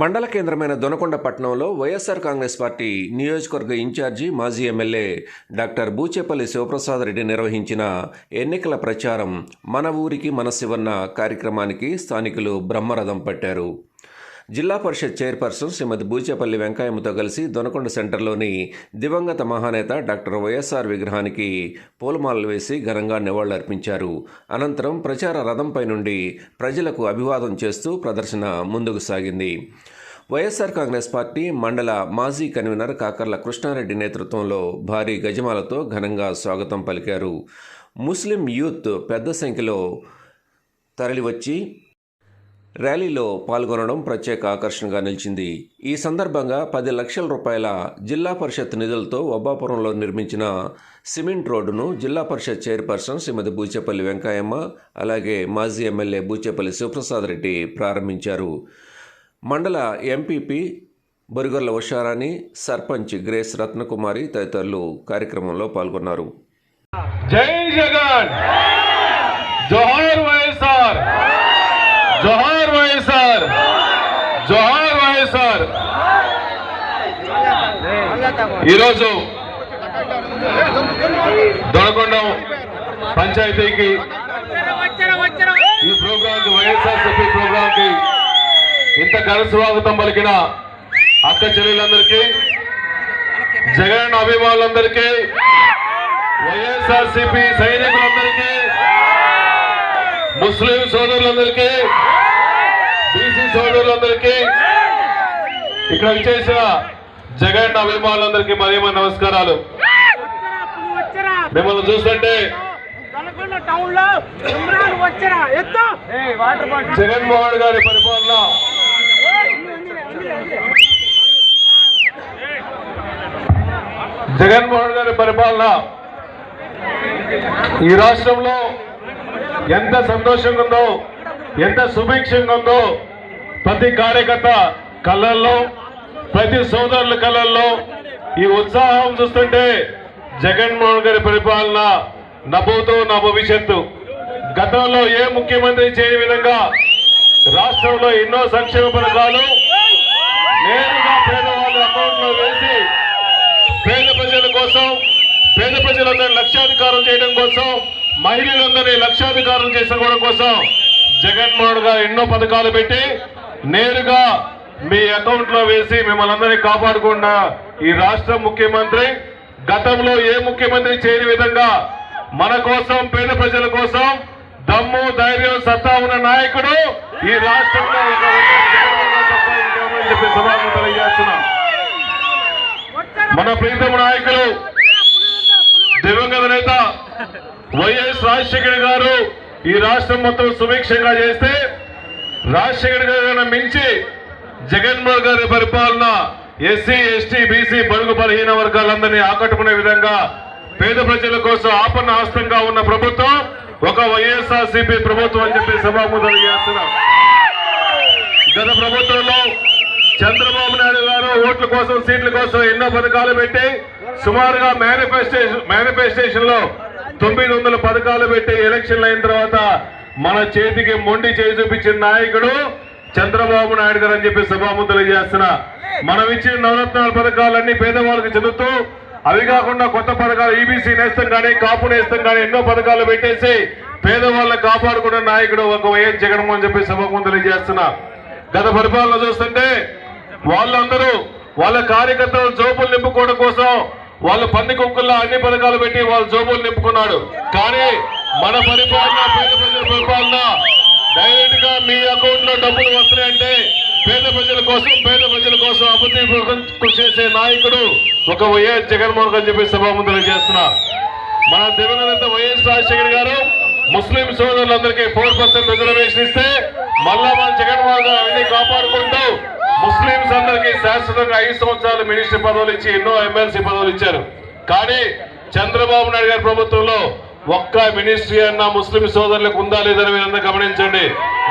మండల కేంద్రమైన దొనకొండ పట్టణంలో వైఎస్ఆర్ కాంగ్రెస్ పార్టీ నియోజకవర్గ ఇన్ఛార్జి మాజీ ఎమ్మెల్యే డాక్టర్ బూచేపల్లి శివప్రసాద్ రెడ్డి నిర్వహించిన ఎన్నికల ప్రచారం మన ఊరికి మన శివన్న కార్యక్రమానికి స్థానికులు బ్రహ్మరథం పట్టారు. జిల్లా పరిషత్ చైర్పర్సన్ శ్రీమతి బూచేపల్లి వెంకయ్యమ్మతో కలిసి దొనకొండ సెంటర్లోని దివంగత మహానేత డాక్టర్ వైఎస్ఆర్ విగ్రహానికి పూలమాలలు వేసి ఘనంగా నివాళులర్పించారు. అనంతరం ప్రచార రథంపై నుండి ప్రజలకు అభివాదం చేస్తూ ప్రదర్శన ముందుకు సాగింది. వైఎస్ఆర్ కాంగ్రెస్ పార్టీ మండల మాజీ కన్వీనర్ కాకర్ల కృష్ణారెడ్డి నేతృత్వంలో భారీ గజమాలతో ఘనంగా స్వాగతం పలికారు. ముస్లిం యూత్ పెద్ద సంఖ్యలో తరలివచ్చి ర్యాలీలో పాల్గొనడం ప్రత్యేక ఆకర్షణగా నిలిచింది. ఈ సందర్భంగా పది లక్షల రూపాయల జిల్లా పరిషత్ నిధులతో ఒబ్బాపురంలో నిర్మించిన సిమెంట్ రోడ్డును జిల్లా పరిషత్ చైర్పర్సన్ శ్రీమతి బూచేపల్లి వెంకయ్యమ్మ అలాగే మాజీ ఎమ్మెల్యే బూచేపల్లి శివప్రసాద్ రెడ్డి ప్రారంభించారు. మండల ఎంపీపీ బొరిగొల్ల ఉషారాణి సర్పంచ్ గ్రేస్ రత్నకుమారి తదితరులు కార్యక్రమంలో పాల్గొన్నారు. జై జగన్! జోహార్ వైఎస్ఆర్! జోహార్ వైఎస్ఆర్. జోహార్ వైఎస్ఆర్. ఈరోజు దొడకొండ పంచాయతీకి ఈ ప్రోగ్రామ్కి వైఎస్ఆర్ సిపి ప్రోగ్రామ్కి ఇంత ఘన స్వాగతం పలికిన అక్క చెల్లెలందరికీ జగన్ అభిమానులందరికీ వైఎస్ఆర్ సిపి సైనికులందరికీ ముస్లిం సోదరులందరికీ బీసీ సోదరులందరికీ ఇక్కడ వచ్చేసిన జగన్ అభిమానులందరికీ మరీ మన నమస్కారాలు. వచ్చరా మిమ్మల్ని చూస్తుంటే దొనకొండ టౌన్లో ఇమ్రాన్ వచ్చరా? ఎత్తు! జగన్మోహన్ గారి పరిపాలన. జగన్మోహన్ గారి పరిపాలన. ఈ రాష్ట్రంలో ఎంత సంతోషంగా ఉందో ఎంత సుభిక్షంగా ఉందో ప్రతి కార్యకర్త కళ్ళల్లో ప్రతి సోదరుల కళ్ళల్లో ఈ ఉత్సాహం చూస్తుంటే జగన్మోహన్ గారి పరిపాలన నవ్వుతూ నా భవిష్యత్తు గతంలో ఏ ముఖ్యమంత్రి చేయని విధంగా రాష్ట్రంలో ఎన్నో సంక్షేమ పథకాలు నేరుగా పేదవాళ్ళ అకౌంట్లో వేసి పేద ప్రజల కోసం పేద ప్రజలందరూ లక్ష్యాధికారం చేయడం కోసం మహిళలందరినీ లక్షాధికారులు చేసుకోవడం కోసం జగన్మోహన్ గారు ఎన్నో పథకాలు పెట్టి నేరుగా మీ అకౌంట్లో వేసి మిమ్మల్ని అందరినీ కాపాడుకున్న ఈ రాష్ట్ర ముఖ్యమంత్రి గతంలో ఏ ముఖ్యమంత్రి చేయని విధంగా మన కోసం పేద ప్రజల కోసం దమ్ము ధైర్యం సత్తా ఉన్న నాయకుడు ఈ రాష్ట్రంలో చెప్పి తెలియజేస్తున్నాం. మన ప్రీతమ నాయకులు దివంగత నేత వైఎస్ రాజశేఖర గారు ఈ రాష్ట్రం మొత్తం సుభిక్షంగా చేస్తే రాజశేఖర గారు మించి జగన్మోహన్ గారి పరిపాలన ఎస్సీ ఎస్టీ బీసీ బడుగు బలహీన వర్గాలందరినీ ఆకట్టుకునే విధంగా పేద ప్రజల కోసం ఆపన్న హస్తంగా ఉన్న ప్రభుత్వం ఒక వైఎస్ఆర్ సిపి ప్రభుత్వం అని చెప్పి సభాముఖం చేస్తున్నాం గత ప్రభుత్వంలో చంద్రబాబు నాయుడు గారు ఓట్ల కోసం సీట్ల కోసం ఎన్నో పథకాలు పెట్టి సుమారుగా మేనిఫెస్టేషన్ మేనిఫెస్టేషన్లో తొమ్మిది వందల పథకాలు పెట్టి ఎలక్షన్లు అయిన తర్వాత మన చేతికి మొండి చేయి చూపించిన నాయకుడు చంద్రబాబు నాయుడు గారు అని చెప్పి సభాము చేస్తున్నా మనం ఇచ్చిన నవరత్నాల పథకాలన్నీ పేదవాళ్ళకి చెందుతూ అవి కాకుండా కొత్త పథకాలు ఈబీసీ నేస్తం కానీ కాపు నేస్తం కానీ ఎన్నో పథకాలు పెట్టేసి పేదవాళ్ళని కాపాడుకున్న నాయకుడు ఒక వైఎస్ జగన్మోహన్ చెప్పి సభకు తెలియజేస్తున్నా. గత పరిపాలన చూస్తుంటే వాళ్ళందరూ వాళ్ళ కార్యకర్తలు జోపులు నింపుకోవడం కోసం వాళ్ళు పంది కుక్కల్లో అన్ని పథకాలు పెట్టి వాళ్ళ జోబులు నింపుకున్నాడు. కానీ మన పరిపాలన పేద ప్రజల పరిపాలన డైరెక్ట్గా మీ అకౌంట్లో డబ్బులు వస్తున్నాయంటే పేద ప్రజల కోసం పేద ప్రజల కోసం అభివృద్ధి కృషి చేసే నాయకుడు ఒక వైఎస్ జగన్మోహన్ గారు చెప్పి ముందు చేస్తున్నా. మన దివంగత వైఎస్ రాజశేఖర్ గారు ముస్లిం సోదరులందరికీ ఫోర్ పర్సెంట్ రిజర్వేషన్ ఇస్తే మళ్ళా మన జగన్మోహన్ గారు అవన్నీ కాపాడుకుంటూ ముస్లింస్ అందరికీ శాశ్వతంగా ఐదు సంవత్సరాలు మినిస్టర్ పదవులు ఇచ్చి ఎన్నో ఎమ్మెల్సీ పదవులు ఇచ్చారు. కానీ చంద్రబాబు నాయుడు గారి ప్రభుత్వంలో ఒక్క మినిస్ట్రీ అన్న ముస్లిం సోదరులకు ఉందా లేదని మీరందరూ గమనించండి.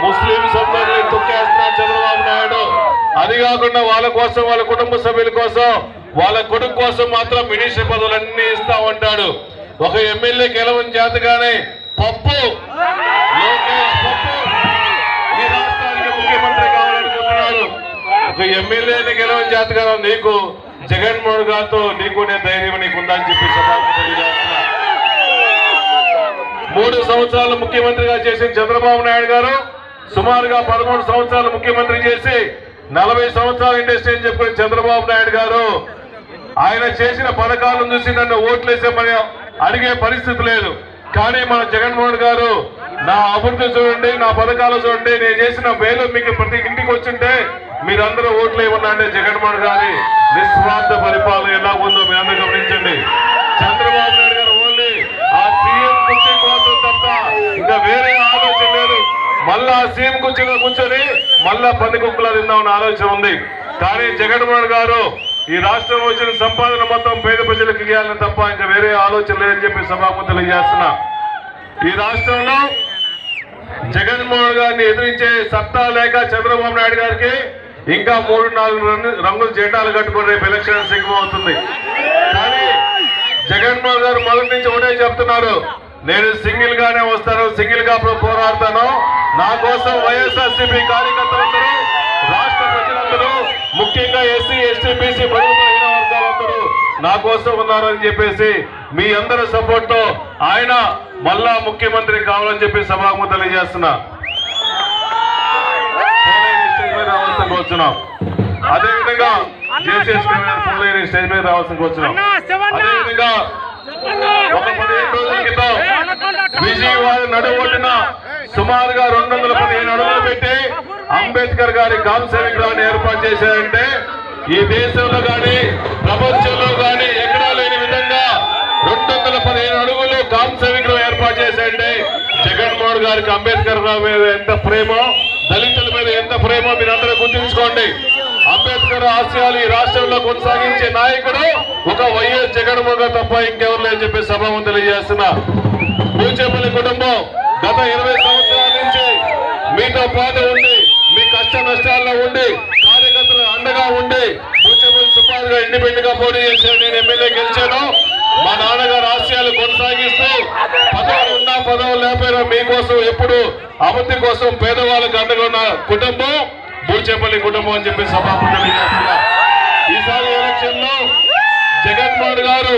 ముస్లిం సోదరులు తొక్కేస్తున్నారు చంద్రబాబు నాయుడు. అది కాకుండా వాళ్ళ కోసం వాళ్ళ కుటుంబ సభ్యుల కోసం వాళ్ళ కొడుకు కోసం మాత్రం మినిస్టర్ పదవులన్నీ ఇస్తా ఉంటాడు ఒక ఎమ్మెల్యే గెలవని చేతగానే పప్పు. లోకేష్ పప్పు ఈ రాష్ట్రానికి ముఖ్యమంత్రి కావాలనుకుంటున్నాడు ఒక ఎమ్మెల్యేని గెలవని జాతగా నీకు జగన్మోహన్ గారితో నీకు నేను ధైర్యం నీకు ఉందని చెప్పి మూడు సంవత్సరాలు ముఖ్యమంత్రిగా చేసిన చంద్రబాబు నాయుడు గారు సుమారుగా పదమూడు సంవత్సరాలు ముఖ్యమంత్రి చేసి నలభై సంవత్సరాలు ఇండస్ట్రీ అని చెప్పిన చంద్రబాబు నాయుడు గారు ఆయన చేసిన పథకాలను చూసి నన్ను ఓట్లేసామని అడిగే పరిస్థితి లేదు. కానీ మన జగన్మోహన్ గారు నా అభివృద్ధి చూడండి నా పథకాలు చూడండి నేను చేసిన మేలు మీకు ప్రతి ఇంటికి వచ్చింటే మీరందరూ ఓట్లు ఏమన్నా అంటే జగన్మోహన్ గారి నిస్వార్థ పరిపాలన ఎలా ఉందో మీరందరూ గమనించండి. చంద్రబాబు నాయుడు గారు ఓన్లీ ఆ సీఎం కుర్చీ కోసం తప్ప ఇంకా వేరే ఆలోచన లేదు. మళ్ళా ఆ సీఎం కుర్చీలో కూర్చొని మళ్ళా పంది కుక్కలా తిందామన్న ఆలోచన ఉంది. కానీ జగన్మోహన్ గారు ఈ రాష్ట్రం వచ్చిన సంపాదన మొత్తం పేద ప్రజలకు ఇవ్వాలని తప్ప ఇంకా వేరే ఆలోచన లేదని చెప్పి సభాపతి తెలియజేస్తున్నా. ఈ రాష్ట్రంలో జగన్మోహన్ గారిని ఎదిరించే సత్తా లేక చంద్రబాబు నాయుడు గారికి ఇంకా మూడు నాలుగు రంగులు జెండాలు కట్టుకుని రేపు ఎలక్షన్ సిగ్గుమవుతుంది కానీ జగన్మోహన్ గారు మొదటి నుంచి ఒకటే చెప్తున్నారు. నేను సింగిల్ గానే వస్తాను సింగిల్గా పోరాడతాను. నా కోసం వైఎస్ఆర్సీపీ కార్యకర్తలందరూ రాష్ట్ర ప్రజలందరూ ముఖ్యంగా ఎస్సీ ఎస్టీ బీసీ బడుగు వర్గాలందరూ నా కోసం ఉన్నారని చెప్పేసి మీ అందరి సపోర్ట్తో ఆయన మళ్ళా ముఖ్యమంత్రి కావాలని చెప్పి సభాము తెలియజేస్తున్నా పోలేని స్టేజ్ మీద రావాల్సిన కోరుచున్నాం. అదే విధంగా జేసీఎస్ స్టేజ్ మీద రావాల్సిన కోరుచున్నాం. అన్నా, శివన్న! అదే విధంగా ఒక పదిహేను రోజుల క్రితం విజయవాడ సుమారుగా రెండు వందల పదిహేను అడుగులు పెట్టి అంబేద్కర్ గారి కాంస్య విగ్రహాన్ని ఏర్పాటు చేశారంటే ఈ దేశంలో గాని ప్రపంచంలో గాని ఎక్కడా లేని విధంగా రెండు వందల పదిహేను అడుగులు కాంస్య విగ్రహం ఏర్పాటు చేశారంటే జగన్మోహన్ గారికి అంబేద్కర్ రావు మీద ఎంత ప్రేమో దళితుల మీద ఎంత ప్రేమో మీరందరూ గుర్తుంచుకోండి. అంబేద్కర్ ఆశయాలు ఈ రాష్ట్రంలో కొనసాగించే నాయకుడు ఒక వైఎస్ జగన్మోహన్ తప్ప ఇంకెవరు లేని చెప్పి సభ తెలియజేస్తున్నా. పూచేపల్లి కుటుంబం గత ఇరవై సంవత్సరాల నుంచి మీతో పాటు ఉండి మీ కష్ట నష్టాల్లో ఉండి కార్యకర్తలు అండగా ఉండి పూచేపల్లి సుపాల్ ఇండిపెండెంట్గా పోటీ చేశాను నేను ఎమ్మెల్యే గెలిచాను మా నాన్నగారు ఆశయాలు కొనసాగిస్తూ పదవులు ఉన్నా పదవులు లేకపోయినా మీకోసం ఎప్పుడు అభివృద్ధి కోసం పేదవాళ్ళకి అండగా కుటుంబం బూచేపల్లి కుటుంబం అని చెప్పి సభాపతి ఈసారి ఎలక్షన్లో జగన్మోహన్ గారు